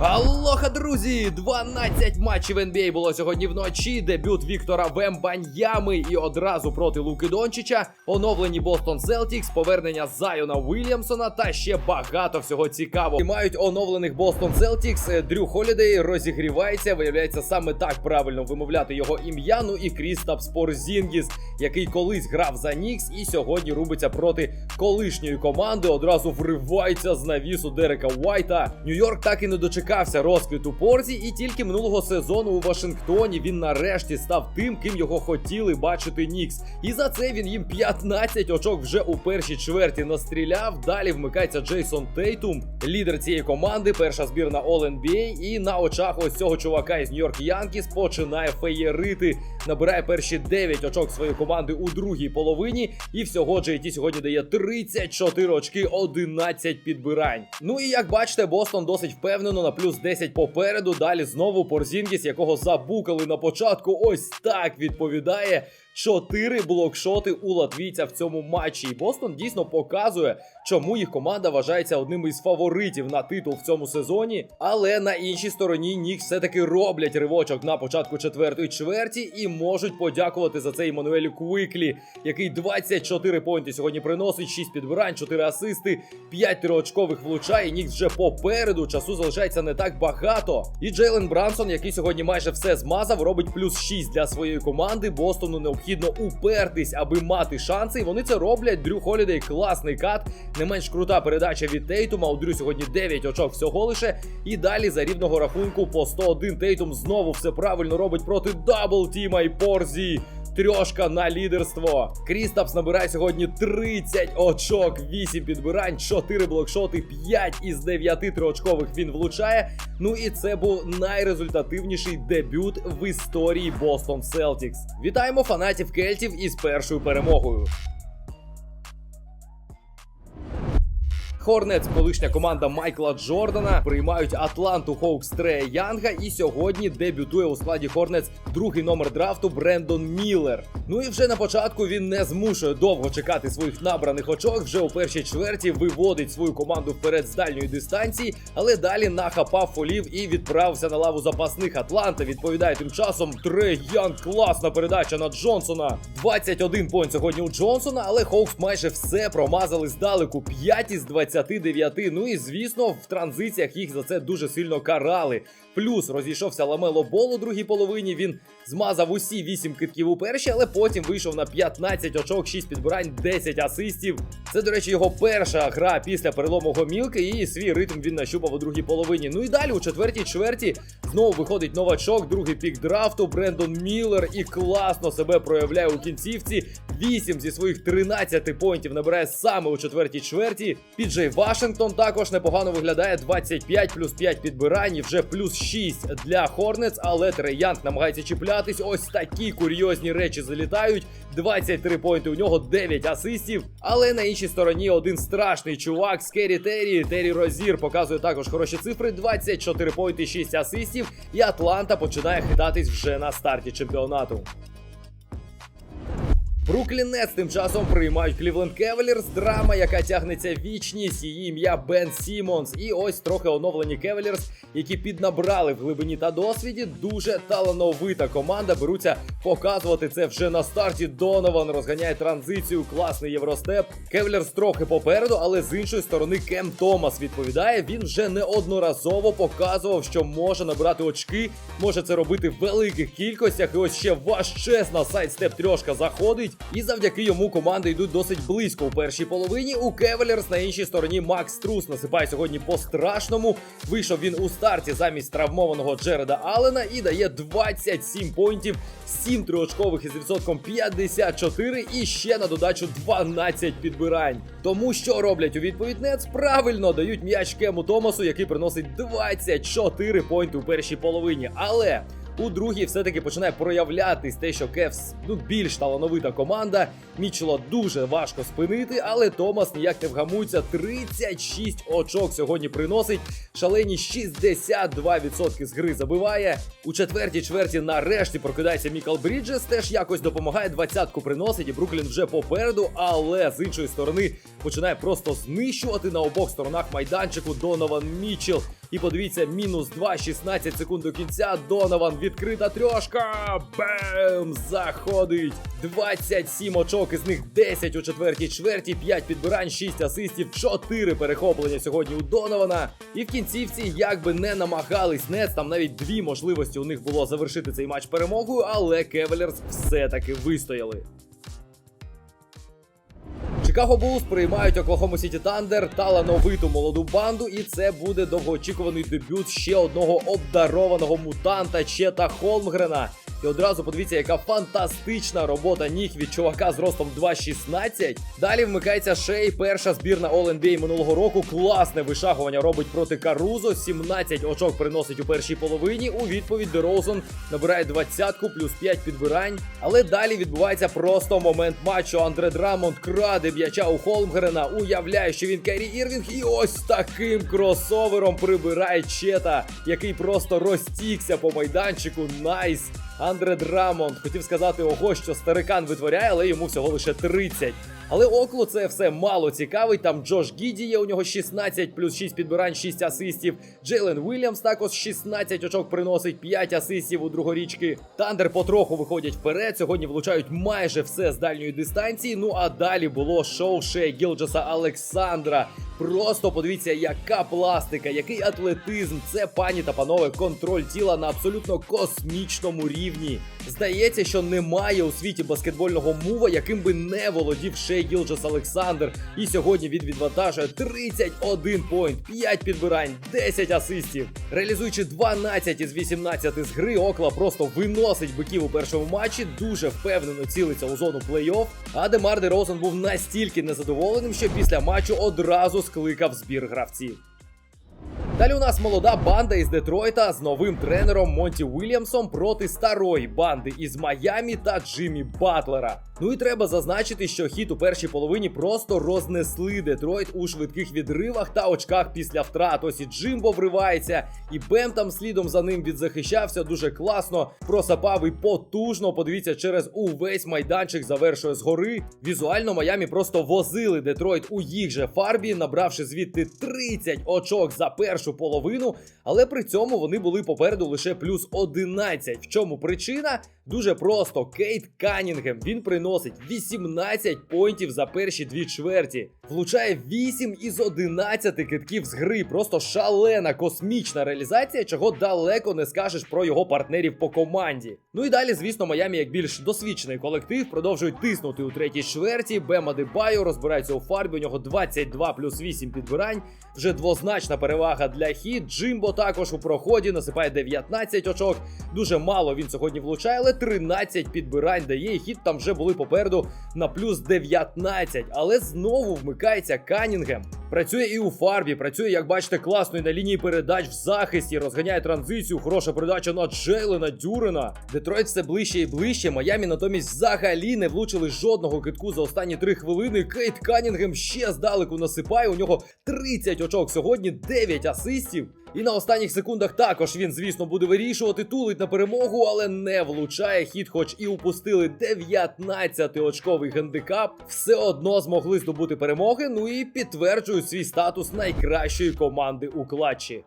Алоха, друзі! 12 матчів NBA було сьогодні вночі. Дебют Віктора Вембаньями і одразу проти Луки Дончича. Оновлені Бостон Селтікс, повернення Зайона Уільямсона та ще багато всього цікавого. І Мають оновлених Бостон Селтікс. Е, Дрю Холідей розігрівається. Виявляється, саме так правильно вимовляти його ім'я. Ну і Крістапс Порзінгіс, який колись грав за Нікс і сьогодні рубиться проти колишньої команди. Одразу вривається з навісу Дерека Уайта. Нью-Йорк так і не дочекався розквіту Порзі, і тільки минулого сезону у Вашингтоні він нарешті став тим, ким його хотіли бачити Нікс. І за це він їм 15 очок вже у першій чверті настріляв. Далі вмикається Джейсон Тейтум, лідер цієї команди, перша збірна All-NBA. І на очах ось цього чувака із Нью-Йорк Янкіс починає феєрити. Набирає перші 9 очок своєї команди у другій половині. І всього JT сьогодні дає 34 очки, 11 підбирань. Ну і як бачите, Бостон досить впевнено на плюс 10 попереду. Далі знову Порзінгіс, якого забукали на початку. Ось так відповідає. Чотири блокшоти у латвійця в цьому матчі. І Бостон дійсно показує, чому їх команда вважається одним із фаворитів на титул в цьому сезоні. Але на іншій стороні Нікс все-таки роблять ривочок на початку четвертої чверті і можуть подякувати за це Іммануелю Квиклі, який 24 поінти сьогодні приносить, 6 підбирань, 4 асисти, 5 триочкових влучає. Нікс вже попереду. Часу залишається не так багато. І Джейлен Брансон, який сьогодні майже все змазав, робить плюс 6 для своєї команди. Бостону необхідно упертись, аби мати шанси. І вони це роблять. Дрю Холідей класний кат. Не менш крута передача від Тейтума. У Дрю сьогодні 9 очок всього лише. І далі за рівного рахунку по 101 Тейтум знову все правильно робить проти дабл Тіма і Порзі. Трьошка на лідерство. Крістапс набирає сьогодні 30 очок, 8 підбирань, 4 блокшоти, 5 із 9 триочкових він влучає. Ну і це був найрезультативніший дебют в історії Бостон Селтікс. Вітаємо фанатів кельтів із першою перемогою. Хорнетс, колишня команда Майкла Джордана, приймають Атланту Хоукс Трея Янга. І сьогодні дебютує у складі Хорнетс другий номер драфту Брендон Міллер. Ну і вже на початку він не змушує довго чекати своїх набраних очок. Вже у першій чверті виводить свою команду вперед з дальньої дистанції, але далі нахапав фолів і відправився на лаву запасних. Атланта відповідає тим часом. Трей Янг, класна передача на Джонсона. 21 понт сьогодні у Джонсона, але Хоукс майже все промазали здалеку. 5 із 29. Ну і звісно, в транзиціях їх за це дуже сильно карали. Плюс розійшовся Ламело Бол у другій половині. Він змазав усі 8 китків у першій, але потім вийшов на 15 очок, 6 підбирань, 10 асистів. Це, до речі, його перша гра після перелому гомілки, і свій ритм він нащупав у другій половині. Ну і далі у четвертій чверті знову виходить новачок, другий пік драфту. Брендон Міллер і класно себе проявляє у кінцівці. 8 зі своїх 13 поінтів набирає саме у четвертій чверті. Піджей Вашингтон також непогано виглядає 25 плюс 5 підбирань і вже плюс 6 для Хорнец, але Треянг намагається чіплятись. Ось такі курйозні речі залітають. 23 поінти у нього, 9 асистів. Але на іншій стороні один страшний чувак Скері Террі. Террі Розір показує також хороші цифри: 24 поінти, 6 асистів. І Атланта починає хитатись вже на старті чемпіонату. Бруклін Нетс тим часом приймають Клівленд Кевелірс. Драма, яка тягнеться вічність. Її ім'я Бен Сімонс. І ось трохи оновлені Кевелірс, які піднабрали в глибині та досвіді. Дуже талановита команда. Беруться показувати це вже на старті. Донован розганяє транзицію. Класний євростеп. Кевелірс трохи попереду, але з іншої сторони Кем Томас відповідає. Він вже неодноразово показував, що може набирати очки, може це робити в великих кількостях. І ось ще ваш чесна сайдстеп трьошка заходить. І завдяки йому команди йдуть досить близько у першій половині. У Кевелерс на іншій стороні Макс Трус насипає сьогодні по страшному. Вийшов він у старті замість травмованого Джереда Аллена і дає 27 поінтів, 7 триочкових із відсотком 54 і ще на додачу 12 підбирань. Тому що роблять у відповідь Нец? Правильно дають м'яч Кему Томасу, який приносить 24 поінти у першій половині. Але у другій все-таки починає проявлятись те, що Кевс ну більш талановита команда. Мічела дуже важко спинити, але Томас ніяк не вгамується. 36 очок сьогодні приносить. Шалені 62% з гри забиває. У четвертій чверті нарешті прокидається Мікал Бріджес. Теж якось допомагає. Двадцятку приносить, і Бруклін вже попереду. Але з іншої сторони починає просто знищувати на обох сторонах майданчику Донован Мічел. І подивіться, мінус 2, 16 секунд до кінця. Донован відкрита трьошка. Бем! Заходить. 27 очок, із них 10 у четвертій чверті, 5 підбирань, 6 асистів, 4 перехоплення сьогодні у Донована. І в кінцівці, як би не намагались Нец, там навіть дві можливості у них було завершити цей матч перемогою, але Кевелерс все-таки вистояли. Чикаго Булс приймають Оклахому Сіті Тандер талановиту молоду банду, і це буде довгоочікуваний дебют ще одного обдарованого мутанта Чета Холмгрена. І одразу подивіться, яка фантастична робота ніг від чувака з ростом 2.16. Далі вмикається Шей, перша збірна All-NBA минулого року. Класне вишагування робить проти Карузо. 17 очок приносить у першій половині. У відповідь Дерозон набирає 20-ку плюс 5 підбирань. Але далі відбувається просто момент матчу. Андре Драмонд краде м'яча у Холмгрена. Уявляє, що він Керрі Ірвінг, і ось таким кросовером прибирає Чета, який просто розтікся по майданчику. Найс! Андре Драмонт хотів сказати ого, що старикан витворяє, але йому всього лише 30. Але Оклу це все мало цікавить. Там Джош Гіді є у нього 16 плюс 6 підбирань, 6 асистів. Джейлен Вільямс також 16 очок приносить 5 асистів у другорічки. Тандер потроху виходять вперед. Сьогодні влучають майже все з дальньої дистанції. Ну а далі було шоу Шея Гілджаса Олександра. Просто подивіться, яка пластика, який атлетизм. Це пані та панове контроль тіла на абсолютно космічному рівні. Здається, що немає у світі баскетбольного мува, яким би не володів Шей Гілджас Олександр. І сьогодні він відвантажує 31 поінт, 5 підбирань, 10 асистів. Реалізуючи 12 із 18 з гри, Окла просто виносить биків у першому матчі, дуже впевнено цілиться у зону плей-офф. А Демар Де Розен був настільки незадоволеним, що після матчу одразу скликав збір гравців. Далі у нас молода банда із Детройта з новим тренером Монті Уільямсом проти старої банди із Майамі та Джиммі Батлера. Ну і треба зазначити, що хід у першій половині просто рознесли Детройт у швидких відривах та очках після втрат. Ось і Джимбо вривається, і Бем там слідом за ним відзахищався дуже класно. Просапав і потужно. Подивіться, через увесь майданчик завершує згори. Візуально Майамі просто возили Детройт у їх же фарбі, набравши звідти 30 очок за першу половину. Але при цьому вони були попереду лише плюс 11. В чому причина? Дуже просто. Кейт Канінгем він приносить 18 поінтів за перші дві чверті. Влучає 8 із 11 китків з гри. Просто шалена космічна реалізація, чого далеко не скажеш про його партнерів по команді. Ну і далі, звісно, Майамі, як більш досвідчений колектив, продовжують тиснути у третій чверті. Бема Дебайо розбирається у фарбі. У нього 22 плюс 8 підбирань. Вже двозначна перевага для хід. Джимбо також у проході насипає 19 очок. Дуже мало він сьогодні влучає, але 13 підбирань дає. І хід там вже були попереду на плюс 19. Але знову вмикається Канінгем. Працює і у фарбі, працює, як бачите, класно і на лінії передач в захисті, розганяє транзицію, хороша передача на Джейлена Дюрена. Детройт все ближче і ближче. Майамі натомість взагалі не влучили жодного китку за останні 3 хвилини. Кейт Канінгем ще здалеку насипає. У нього 30 очок сьогодні, 9 асистів. І на останніх секундах також він, звісно, буде вирішувати, тулить на перемогу, але не влучає хід, хоч і упустили 19-очковий гандикап. Все одно змогли здобути перемоги. Ну і підтверджують свій статус найкращої команди у клатчі.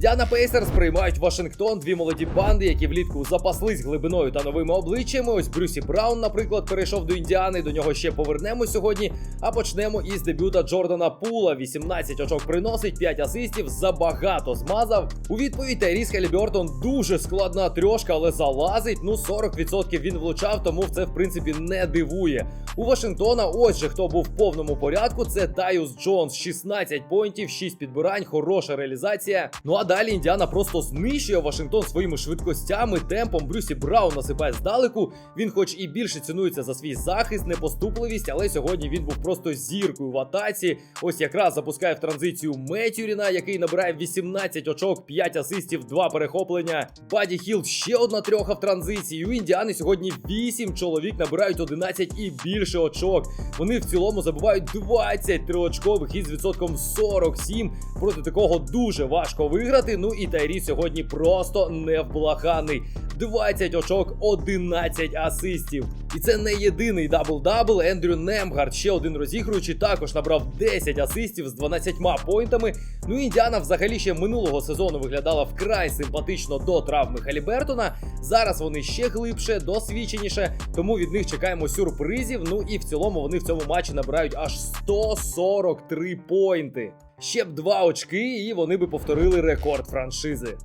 Індіана Пейсерс приймають Вашингтон, дві молоді банди, які влітку запаслись глибиною та новими обличчями. Ось Брюсі Браун, наприклад, перейшов до Індіани. До нього ще повернемо сьогодні. А почнемо із дебюта Джордана Пула. 18 очок приносить, 5 асистів, забагато змазав. У відповідь Тайріс Хелібертон дуже складна трьошка, але залазить. Ну 40% він влучав, тому це в принципі не дивує. У Вашингтона, ось же хто був в повному порядку. Це Тайус Джонс, 16 поінтів, 6 підбирань, хороша реалізація. Ну а далі Індіана просто знищує Вашингтон своїми швидкостями, темпом. Брюсі Браун насипає здалеку. Він, хоч і більше цінується за свій захист, непоступливість, але сьогодні він був просто зіркою в атаці. Ось якраз запускає в транзицію Метюріна, який набирає 18 очок, 5 асистів, 2 перехоплення. Баді Хілд ще одна трьоха в транзиції. У Індіани сьогодні 8 чоловік набирають 11 і більше очок. Вони в цілому забувають 23 очкових із відсотком 47. Проти такого дуже важко виграти. Виграти. Ну і Тайрі сьогодні просто невблаганий. 20 очок, 11 асистів. І це не єдиний дабл-дабл. Ендрю Немгард, ще один розігруючий, також набрав 10 асистів з 12 поінтами. Ну і Індіана взагалі ще минулого сезону виглядала вкрай симпатично до травми Халібертона. Зараз вони ще глибше, досвідченіше, тому від них чекаємо сюрпризів. Ну і в цілому вони в цьому матчі набирають аж 143 поінти. Ще б два очки, і вони би повторили рекорд франшизи.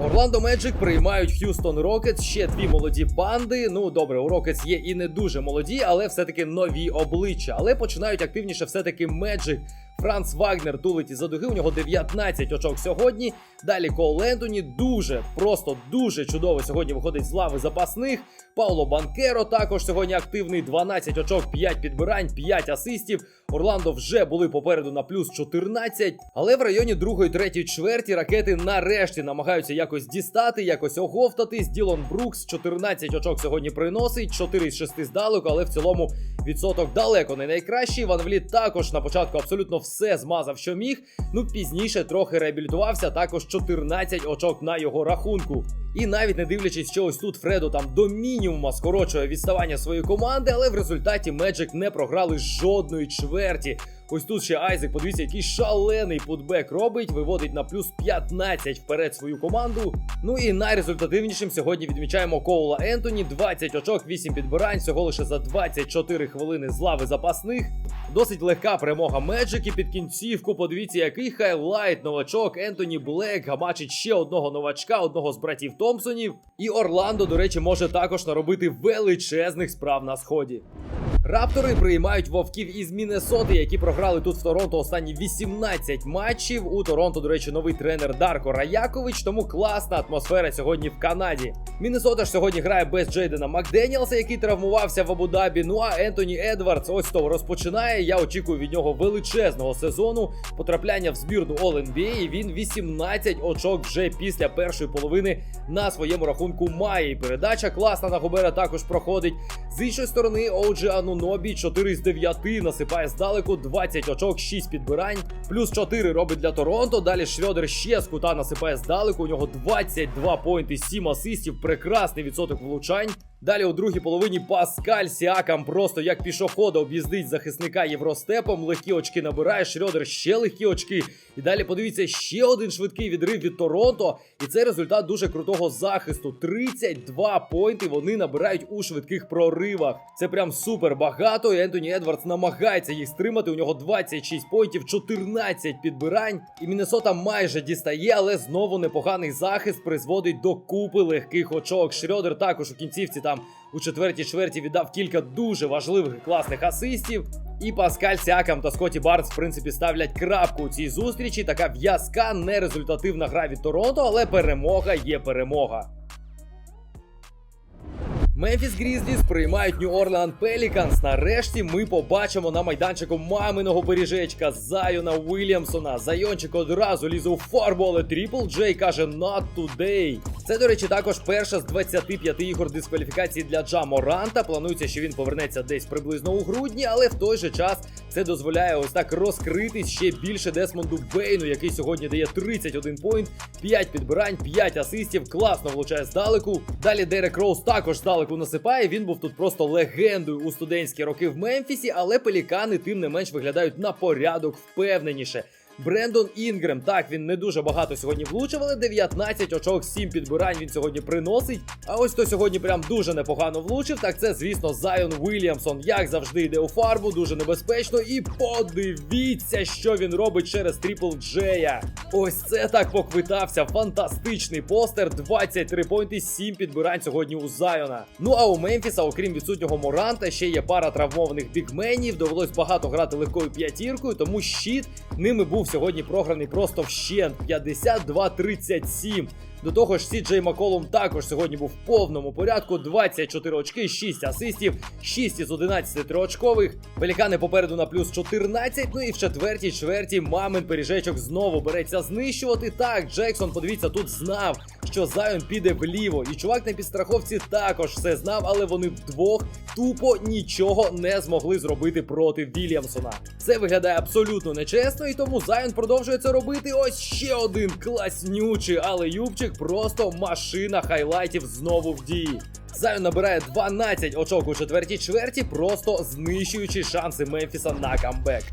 Орландо Меджик приймають Х'юстон Рокетс, ще дві молоді банди. Ну добре, у Рокетс є і не дуже молоді, але все-таки нові обличчя. Але починають активніше все-таки Меджик. Франц Вагнер тулить із-за дуги. У нього 19 очок сьогодні. Далі Кол Ентоні дуже, просто дуже чудово сьогодні виходить з лави запасних. Пауло Банкеро також сьогодні активний. 12 очок, 5 підбирань, 5 асистів. Орландо вже були попереду на плюс 14. Але в районі другої, третьої чверті ракети нарешті намагаються якось дістати, якось оговтатись. Ділон Брукс 14 очок сьогодні приносить, 4 з 6 здалеку, але в цілому відсоток далеко не найкращий. Ван Вліт також на початку абсолютно все змазав, що міг. Ну пізніше трохи реабілітувався. Також 14 очок на його рахунку. І навіть не дивлячись, що ось тут Фредо там до мінімума скорочує відставання своєї команди, але в результаті Меджик не програли жодної чверті. Ось тут ще Айзек, подивіться, який шалений путбек робить, виводить на плюс 15 вперед свою команду. Ну і найрезультативнішим сьогодні відмічаємо Коула Ентоні. 20 очок, 8 підбирань, всього лише за 24 хвилини з лави запасних. Досить легка перемога Меджик і під кінцівку. Подивіться, який хайлайт новачок Ентоні Блек гамачить ще одного новачка, одного з братів Томпсонів. І Орландо, до речі, може також наробити величезних справ на сході. Раптори приймають вовків із Міннесоти, які програли тут в Торонто останні 18 матчів. У Торонто, до речі, новий тренер Дарко Раякович, тому класна атмосфера сьогодні в Канаді. Міннесота ж сьогодні грає без Джейдена Макденіелса, який травмувався в Абу-Дабі. Ну а Ентоні Едвардс ось то розпочинає. Я очікую від нього величезного сезону. Потрапляння в збірну All-NBA, і Він 18 очок вже після першої половини на своєму рахунку має. І передача класна на Губера також проходить. З іншої сторони, Оуджі Анунобі 4 з 9 насипає здалеку, 20 очок, 6 підбирань, плюс 4 робить для Торонто. Далі Шрёдер ще з кута насипає здалеку. У нього 22 поінти, 7 асистів, прекрасний відсоток влучань. Далі у другій половині Паскаль Сіакам просто як пішохода об'їздить захисника Євростепом. Легкі очки набирає. Шрёдер ще легкі очки. І далі подивіться ще один швидкий відрив від Торонто. І це результат дуже крутого захисту. 32 поінти вони набирають у швидких проривах. Це прям супер багато. І Ентоні Едвардс намагається їх стримати. У нього 26 поінтів, 14 підбирань. І Міннесота майже дістає, але знову непоганий захист призводить до купи легких очок. Шрёдер також у кінцівці там у четвертій чверті віддав кілька дуже важливих і класних асистів. І Паскаль Сякам та Скотті Барнс, в принципі, ставлять крапку у цій зустрічі. Така в'язка, нерезультативна гра від Торонто, але перемога є перемога. Мемфіс Грізліс приймають Нью Орлеан Пеліканс. Нарешті ми побачимо на майданчику маминого пиріжечка Зайона Уільямсона. Зайончик одразу лізе у фарбу, але Тріпл Джей каже not today. Це, до речі, також перша з 25 ігор дискваліфікації для Джа Моранта. Планується, що він повернеться десь приблизно у грудні, але в той же час це дозволяє ось так розкритись ще більше Десмонду Бейну, який сьогодні дає 31 поінт, 5 підбирань, 5 асистів, класно влучає здалеку. Далі Дерек Роуз також здалеку насипає. Він був тут просто легендою у студентські роки в Мемфісі, але пелікани тим не менш виглядають на порядок впевненіше. Брендон Інгрем, так він не дуже багато сьогодні влучив, але 19 очок, 7 підбирань він сьогодні приносить. А ось хто сьогодні прям дуже непогано влучив, так це, звісно, Зайон Уільямсон. Як завжди йде у фарбу, дуже небезпечно. І подивіться, що він робить через Тріпл Джея. Ось це так поквитався. Фантастичний постер. 23 поінти, 7 підбирань сьогодні у Зайона. Ну а у Мемфіса, окрім відсутнього Моранта, ще є пара травмованих бігменів. Довелось багато грати легкою п'ятіркою, тому щит ними був сьогодні програний просто вщент 52-37. До того ж, Сі Джей Маколум також сьогодні був в повному порядку. 24 очки, 6 асистів, 6 із 11 триочкових. Пелікани попереду на плюс 14. Ну і в четвертій чверті мамин пиріжечок знову береться знищувати. Так, Джексон, подивіться, тут знав, що Зайон піде вліво. І чувак на підстраховці також все знав, але вони вдвох тупо нічого не змогли зробити проти Вільямсона. Це виглядає абсолютно нечесно, і тому Зайон продовжує це робити. Ось ще один класнючий, але Юбчик просто машина хайлайтів знову в дії. Зайон набирає 12 очок у четвертій чверті, просто знищуючи шанси Мемфіса на камбек.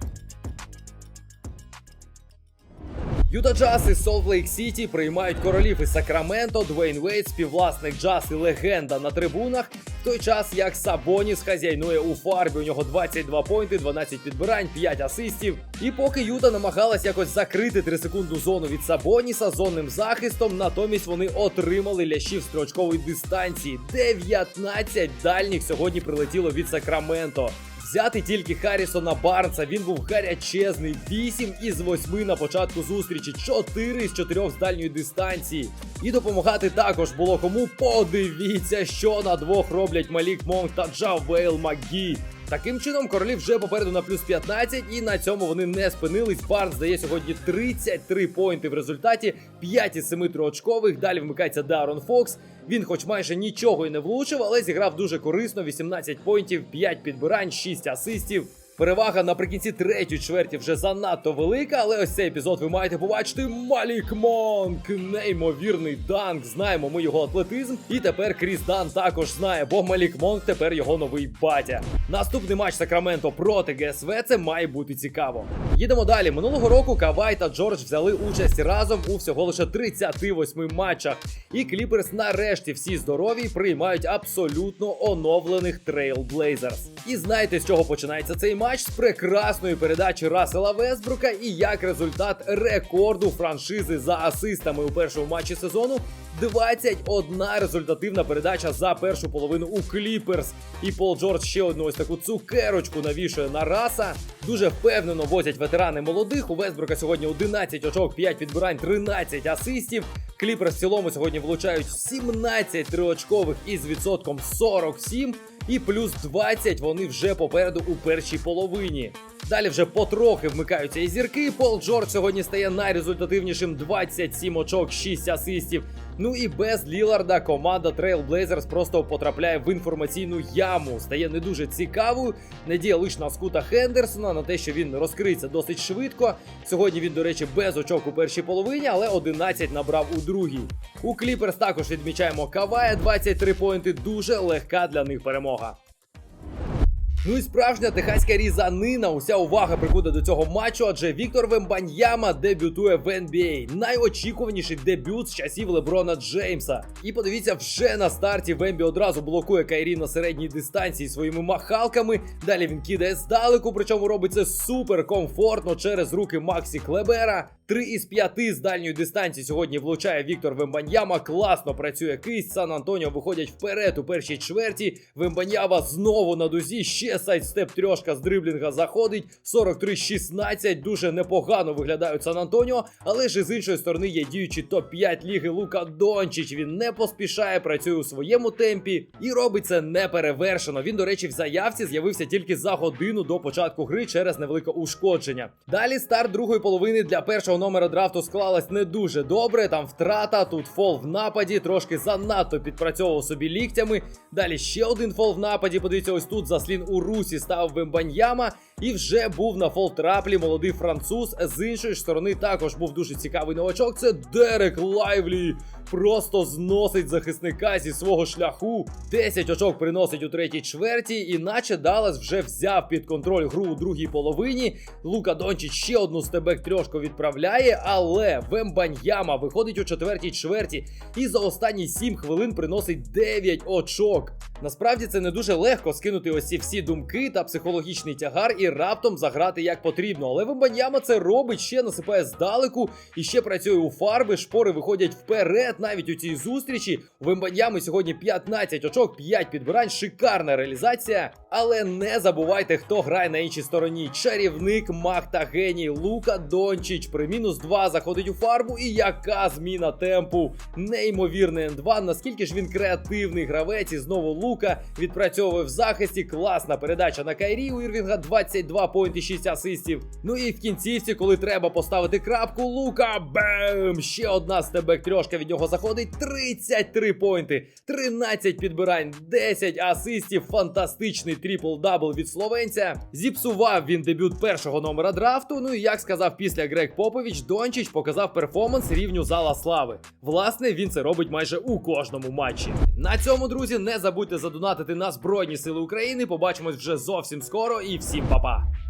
Юта Джаз із Солт Лейк Сіті приймають королів із Сакраменто, Двейн Вейт, співвласник Джаз і легенда на трибунах. Той час як Сабоніс хазяйнує у фарбі. У нього 22 пойнти, 12 підбирань, 5 асистів. І поки Юта намагалась якось закрити 3-секундну зону від Сабоніса зонним захистом, натомість вони отримали лящів строчкової дистанції. 19 дальніх сьогодні прилетіло від Сакраменто. Взяти тільки Харрісона Барнса, він був гарячезний, 8 із 8 на початку зустрічі, 4 із 4 з дальньої дистанції. І допомагати також було кому. Подивіться, що на двох роблять Малік Монг та Джавейл Магі. Таким чином, королі вже попереду на плюс 15, і на цьому вони не спинились. Барнс дає сьогодні 33 поінти в результаті, 5 із 7 триочкових. Далі вмикається Дарон Фокс. Він, хоч майже нічого і не влучив, але зіграв дуже корисно: 18 поінтів, 5 підбирань, 6 асистів. Перевага наприкінці третьої чверті вже занадто велика, але ось цей епізод ви маєте побачити. Малік Монк, неймовірний данк. Знаємо ми його атлетизм. І тепер Кріс Дан також знає, бо Малік Монк тепер його новий батя. Наступний матч Сакраменто проти ГСВ. Це має бути цікаво. Їдемо далі. Минулого року Кавай та Джордж взяли участь разом у всього лише 38 матчах. І Кліперс нарешті всі здорові приймають абсолютно оновлених Trail Blazers. І знаєте, з чого починається цей матч? З прекрасної передачі Рассела Весбрука і як результат рекорду франшизи за асистами у першому матчі сезону. 21 результативна передача за першу половину у Кліперс. І Пол Джордж ще одну ось таку цукерочку навішує на раса. Дуже впевнено возять ветерани молодих. У Весбрука сьогодні 11 очок, 5 підбирань, 13 асистів. Кліперс в цілому сьогодні влучають 17 триочкових із відсотком 47. І плюс 20 вони вже попереду у першій половині. Далі вже потрохи вмикаються і зірки. Пол Джордж сьогодні стає найрезультативнішим 27 очок, 6 асистів. Ну і без Ліларда команда Trail Blazers просто потрапляє в інформаційну яму. Стає не дуже цікавою. Надія лише на скута Хендерсона на те, що він розкриється досить швидко. Сьогодні він, до речі, без очок у першій половині, але 11 набрав у другій. У Кліперс також відмічаємо Кавая 23 поінти. Дуже легка для них перемога. Ну і справжня техаська різанина. Уся увага прикуде до цього матчу, адже Віктор Вембаньяма дебютує в NBA. Найочікуваніший дебют з часів Леброна Джеймса. І подивіться, вже на старті Вембі одразу блокує Кайрі на середній дистанції своїми махалками. Далі він кидає здалеку, причому робить це супер комфортно через руки Максі Клебера. Три із п'яти з дальньої дистанції сьогодні влучає Віктор Вембаньяма. Класно працює кисть. Сан Антоніо виходять вперед у першій чверті. Вембаньяма знову на дузі. Ще сайдстеп трьошка з дриблінга заходить. 43-16. Дуже непогано виглядають Сан Антоніо. Але ж з іншої сторони є діючий топ-5 ліги Лука Дончич. Він не поспішає, працює у своєму темпі і робить це неперевершено. Він, до речі, в заявці з'явився тільки за годину до початку гри через невелике ушкодження. Далі старт другої половини для першого номера драфту склалась не дуже добре. Там втрата, тут фол в нападі, трошки занадто підпрацьовував собі ліктями. Далі ще один фол в нападі. Подивіться, ось тут заслін у русі став Вембаньяма. І вже був на фолтраплі молодий француз. З іншої сторони також був дуже цікавий новачок. Це Дерек Лайвлі. Просто зносить захисника зі свого шляху. 10 очок приносить у третій чверті, іначе Даллас вже взяв під контроль гру у другій половині. Лука Дончич ще одну стебек трьошку відправляє, але Вембаньяма виходить у четвертій чверті і за останні 7 хвилин приносить 9 очок. Насправді це не дуже легко скинути ось ці всі думки та психологічний тягар і раптом заграти як потрібно. Але Вембаньяма це робить, ще насипає здалеку і ще працює у фарби. Шпори виходять вперед навіть у цій зустрічі. У Вембаньями сьогодні 15 очок, 5 підбирань, шикарна реалізація. Але не забувайте, хто грає на іншій стороні. Чарівник, маг та геній Лука Дончич при мінус 2 заходить у фарбу. І яка зміна темпу? Неймовірний N2. Наскільки ж він креативний гравець і знову Лука відпрацьовує в захисті. Класна передача на Кайрі у Ірвінга 20 22 поінти, 6 асистів. Ну і в кінцівці, коли треба поставити крапку, Лука бем! Ще одна стебек трьошка від нього заходить. 33 поінти, 13 підбирань, 10 асистів. Фантастичний трипл-дабл від словенця. Зіпсував він дебют першого номера драфту. Ну і як сказав після Грег Попович, Дончич показав перформанс рівню зала слави. Власне, він це робить майже у кожному матчі. На цьому, друзі, не забудьте задонатити на Збройні Сили України. Побачимось вже зовсім скоро і всім па-па! Cuiabá.